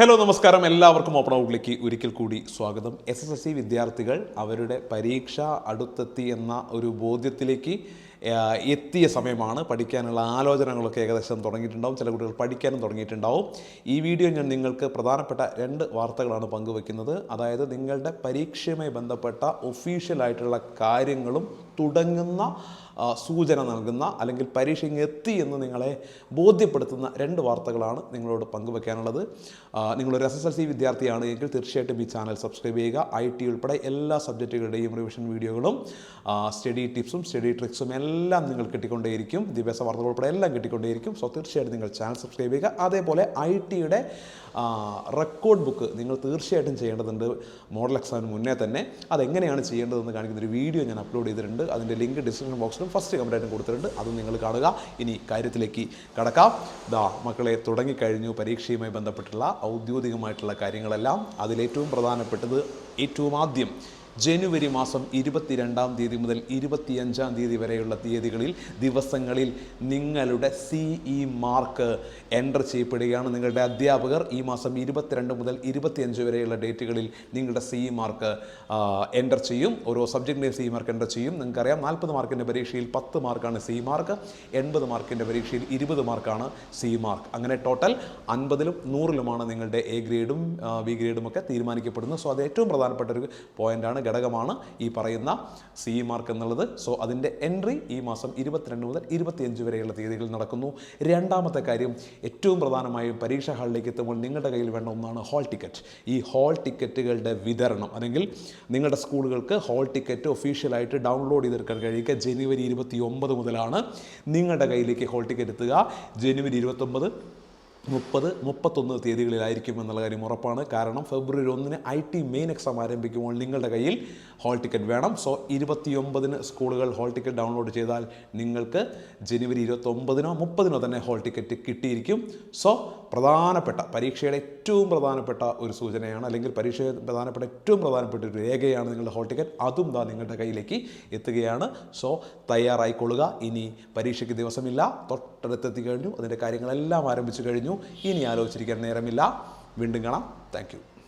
Hello നമസ്കാരം. എല്ലാവർക്കും open ഔട്ട്ലേക്ക് ഒരിക്കൽ കൂടി സ്വാഗതം. എസ് എസ് എസ് സി വിദ്യാർത്ഥികൾ അവരുടെ പരീക്ഷ അടുത്തെത്തി എന്ന ഒരു ബോധ്യത്തിലേക്ക് എത്തിയ സമയമാണ് പഠിക്കാനുള്ള ആലോചനകളൊക്കെ ഏകദേശം തുടങ്ങിയിട്ടുണ്ടാവും. ചില കുട്ടികൾ പഠിക്കാനും തുടങ്ങിയിട്ടുണ്ടാവും. ഈ വീഡിയോ ഞാൻ നിങ്ങൾക്ക് പ്രധാനപ്പെട്ട രണ്ട് വാർത്തകളാണ് പങ്കുവെക്കുന്നത്. അതായത് നിങ്ങളുടെ പരീക്ഷയുമായി ബന്ധപ്പെട്ട ഒഫീഷ്യലായിട്ടുള്ള കാര്യങ്ങളും തുടങ്ങുന്ന സൂചന നൽകുന്ന അല്ലെങ്കിൽ പരീക്ഷ എത്തി എന്ന് നിങ്ങളെ ബോധ്യപ്പെടുത്തുന്ന രണ്ട് വാർത്തകളാണ് നിങ്ങളോട് പങ്കുവെക്കാനുള്ളത്. നിങ്ങളൊരു എസ് എസ് എൽ സി വിദ്യാർത്ഥിയാണ് എങ്കിൽ തീർച്ചയായിട്ടും ഈ ചാനൽ സബ്സ്ക്രൈബ് ചെയ്യുക. ഐ ടി ഉൾപ്പെടെ എല്ലാ സബ്ജക്റ്റുകളുടെയും റിവിഷൻ വീഡിയോകളും സ്റ്റഡി ടിപ്സും സ്റ്റഡി ട്രിക്സും എല്ലാം നിങ്ങൾ കിട്ടിക്കൊണ്ടേയിരിക്കും. വിദ്യാഭ്യാസ വാർത്തകൾ ഉൾപ്പെടെ എല്ലാം കിട്ടിക്കൊണ്ടേയിരിക്കും. സോ തീർച്ചയായിട്ടും നിങ്ങൾ ചാനൽ സബ്സ്ക്രൈബ് ചെയ്യുക. അതേപോലെ ഐ ടിയുടെ റെക്കോർഡ് ബുക്ക് നിങ്ങൾ തീർച്ചയായിട്ടും ചെയ്യേണ്ടതുണ്ട്. മോഡൽ എക്സാമിന് മുന്നേ തന്നെ. അതെങ്ങനെയാണ് ചെയ്യേണ്ടതെന്ന് കാണിക്കുന്ന ഒരു വീഡിയോ ഞാൻ അപ്ലോഡ് ചെയ്തിട്ടുണ്ട്. അതിന്റെ ലിങ്ക് ഡിസ്ക്രിപ്ഷൻ ബോക്സിലും ഫസ്റ്റ് കമന്റായിട്ടും കൊടുത്തിട്ടുണ്ട്. അതും നിങ്ങൾ കാണുക. ഇനി കാര്യത്തിലേക്ക് കടക്കാം. ദാ മക്കളെ തുടങ്ങിക്കഴിഞ്ഞു. പരീക്ഷയുമായി ബന്ധപ്പെട്ടുള്ള ഔദ്യോഗികമായിട്ടുള്ള കാര്യങ്ങളെല്ലാം അതിലേറ്റവും പ്രധാനപ്പെട്ടത് ഏറ്റവും ആദ്യം ജനുവരി മാസം ഇരുപത്തിരണ്ടാം തീയതി മുതൽ ഇരുപത്തിയഞ്ചാം തീയതി വരെയുള്ള തീയതികളിൽ ദിവസങ്ങളിൽ നിങ്ങളുടെ സിഇ മാർക്ക് എന്റർ ചെയ്യപ്പെടുകയാണ്. നിങ്ങളുടെ അധ്യാപകർ ഈ മാസം ഇരുപത്തിരണ്ട് മുതൽ ഇരുപത്തിയഞ്ച് വരെയുള്ള ഡേറ്റുകളിൽ നിങ്ങളുടെ സിഇ മാർക്ക് എന്റർ ചെയ്യും. ഓരോ സബ്ജക്റ്റിന്റെയും സിഇ മാർക്ക് എന്റർ ചെയ്യും. നിങ്ങൾക്കറിയാം നാൽപ്പത് മാർക്കിന്റെ പരീക്ഷയിൽ പത്ത് മാർക്കാണ് സി മാർക്ക് എൺപത് മാർക്കിന്റെ പരീക്ഷയിൽ ഇരുപത് മാർക്കാണ് സി മാർക്ക് അങ്ങനെ ടോട്ടൽ അൻപതിലും നൂറിലുമാണ് നിങ്ങളുടെ എ ഗ്രേഡും ബി ഗ്രേഡും ഒക്കെ തീരുമാനിക്കപ്പെടുന്നത്. സോ അത് ഏറ്റവും പ്രധാനപ്പെട്ട ഒരു പോയിന്റാണ് ഘടകമാണ് ഈ പറയുന്ന സി മാർക്ക് എന്നുള്ളത്. സോ അതിന്റെ എൻട്രി ഈ മാസം ഇരുപത്തിരണ്ട് മുതൽ ഇരുപത്തിയഞ്ച് വരെയുള്ള തീയതികളിൽ നടക്കുന്നു. രണ്ടാമത്തെ കാര്യം ഏറ്റവും പ്രധാനമായും പരീക്ഷാ ഹാളിലേക്ക് എത്തുമ്പോൾ നിങ്ങളുടെ കയ്യിൽ വേണ്ട ഒന്നാണ് ഹാൾ ടിക്കറ്റ് ഈ ഹാൾ ടിക്കറ്റുകളുടെ വിതരണം അല്ലെങ്കിൽ നിങ്ങളുടെ സ്കൂളുകൾക്ക് ഹാൾ ടിക്കറ്റ് ഒഫീഷ്യലായിട്ട് ഡൗൺലോഡ് ചെയ്തെടുക്കാൻ കഴിയുക ജനുവരി ഇരുപത്തി ഒമ്പത് മുതലാണ് നിങ്ങളുടെ കയ്യിലേക്ക് ഹാൾ ടിക്കറ്റ് എത്തുക. ജനുവരി ഇരുപത്തൊമ്പത് മുപ്പത് മുപ്പത്തൊന്ന് തീയതികളിലായിരിക്കും എന്നുള്ള കാര്യം ഉറപ്പാണ്. കാരണം ഫെബ്രുവരി ഒന്നിന് ഐ ടി മെയിൻ എക്സാം ആരംഭിക്കുമ്പോൾ നിങ്ങളുടെ കയ്യിൽ ഹാൾ ടിക്കറ്റ് വേണം. സോ ഇരുപത്തിയൊമ്പതിന് സ്കൂളുകൾ ഹാൾ ടിക്കറ്റ് ഡൗൺലോഡ് ചെയ്താൽ നിങ്ങൾക്ക് ജനുവരി ഇരുപത്തൊമ്പതിനോ മുപ്പതിനോ തന്നെ ഹാൾ ടിക്കറ്റ് കിട്ടിയിരിക്കും. സോ പ്രധാനപ്പെട്ട പരീക്ഷയുടെ ഏറ്റവും പ്രധാനപ്പെട്ട ഒരു സൂചനയാണ് അല്ലെങ്കിൽ പരീക്ഷയുടെ പ്രധാനപ്പെട്ട ഏറ്റവും പ്രധാനപ്പെട്ട ഒരു രേഖയാണ് നിങ്ങളുടെ ഹോൾ ടിക്കറ്റ് അതും ദാ നിങ്ങളുടെ കയ്യിലേക്ക് എത്തുകയാണ്. സോ തയ്യാറായിക്കൊള്ളുക. ഇനി പരീക്ഷയ്ക്ക് ദിവസമില്ല. തൊട്ടടുത്തെത്തി കഴിഞ്ഞു. അതിന്റെ കാര്യങ്ങളെല്ലാം ആരംഭിച്ചു കഴിഞ്ഞു. ഇനി ആലോചിച്ചിരിക്കാൻ നേരമില്ല. വീണ്ടും കാണാം. താങ്ക്